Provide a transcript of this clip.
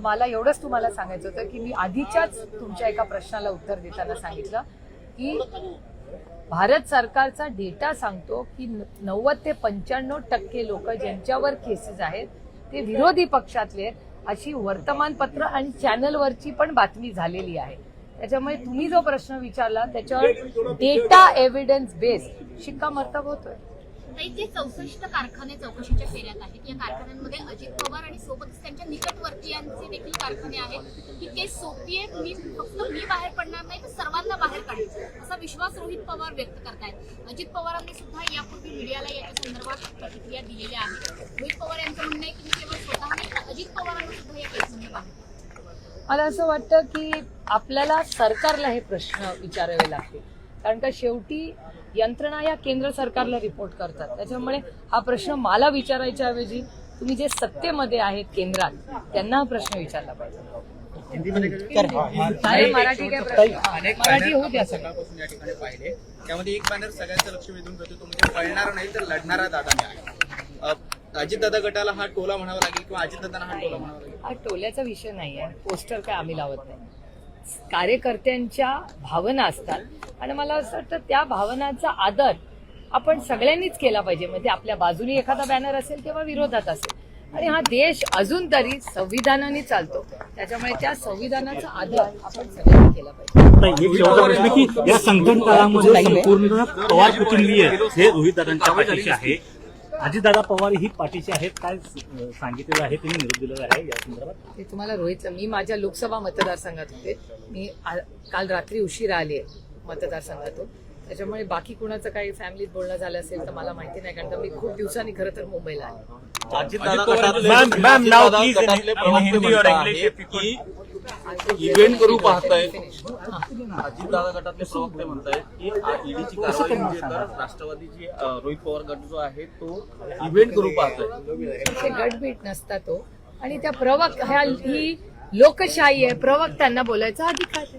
मला एवढंच तुम्हाला सांगायचं होतं की मी आधीच्याच तुमच्या एका प्रश्नाला उत्तर देताना सांगितलं की भारत सरकारचा डेटा सांगतो की नव्वद ते पंच्याण्णव टक्के लोक ज्यांच्यावर केसेस आहेत ते विरोधी पक्षातले आहेत अशी वर्तमानपत्र आणि चॅनलवरची पण बातमी झालेली आहे. त्याच्यामुळे तुम्ही जो प्रश्न विचारला त्याच्यावर डेटा एव्हिडन्स बेस शिक्कामोर्तब होतोय. चौसष्ट कारखाने चौकशीच्या फेऱ्यात आहेत. या कारखान्यांमध्ये अजित पवार आणि सोबतच त्यांच्या यांचे देखील कारखाने आहेत. की ते सोपी आहे मी फक्त मी बाहेर पडणार नाही तर सर्वांना बाहेर काढेल असा विश्वास रोहित पवार व्यक्त करतायत. अजित पवारांनी सुद्धा यापूर्वी मीडियाला याच्या संदर्भात प्रतिक्रिया दिलेल्या आहेत रोहित पवार यांचं म्हणणं आहे की मी केवळ स्वतः नाही तर अजित पवारांना सुद्धा या केसमध्ये बाहेर मला असं वाटतं की आपल्याला सरकारला हे प्रश्न विचारावे लागतील. कारण का शेवटी यंत्रणा या केंद्र सरकारला रिपोर्ट करतात. त्याच्यामुळे हा प्रश्न मला विचारायच्या ऐवजी तुम्ही जे सत्तेमध्ये आहेत केंद्रात त्यांना हा प्रश्न विचारला पाहिजे. नाही, मराठी काय प्रश्न? हा, मराठी होऊ द्या सगळं. सकाळपासून या ठिकाणी पाहिले. त्यामध्ये एक बॅनर सगळ्यांचं लक्ष वेधून करतो तो म्हणजे पळणार नाही तर लढणारा दादा मी आहे. अजितदादा गटाला हा टोला म्हणावा लागेल किंवा अजितदादांना हा टोला म्हणावा लागेल? हा टोल्याचा विषय नाही आहे. पोस्टर काय आम्ही लावत नाही. कार्यकर्त्यांच्या भावना असतात. आणि मला असं वाटतं त्या भावनांचा आदर आपण सगळ्यांनीच केला पाहिजे. म्हणजे आपल्या बाजूनी एखादा बॅनर असेल किंवा विरोधात असेल. आणि हा देश अजून तरी संविधानाने चालतो. त्याच्यामुळे त्या संविधानाचा आदर आपण सगळ्यांनी केला पाहिजे. की या संकट काळामध्ये संपूर्ण पवार कुटुंबीय हे रोहित दादांच्या पाठीशी आहे अजितदादा पवार ही पाठीशी आहेत. काय सांगितलेलं आहे त्यांनी निरोप दिलेला आहे या संदर्भात? ते तुम्हाला रोहित मी माझ्या लोकसभा मतदारसंघात होते. मी आ- काल रात्री उशिरा आली आहे मतदारसंघातून. त्याच्यामुळे बाकी कुणाचं काही फॅमिलीत बोलणं झालं असेल तर मला माहिती नाही कारण का मी खूप दिवसांनी खरं तर मुंबईला आले. इंग्लिश इव्हेंट करू पाहताय. हा. अजितदादा गटातले प्रवक्ते म्हणतायत की ईडीची कारवाई म्हणजे तर राष्ट्रवादीची अ, रोहित पवार गट जो आहे तो इव्हेंट करू पाहताय. ते गटबीट नसता तो. आणि त्या प्रवक् ह्या ही लोकशाही आहे. प्रवक्त्यांना बोलायचा अधिकार आहे.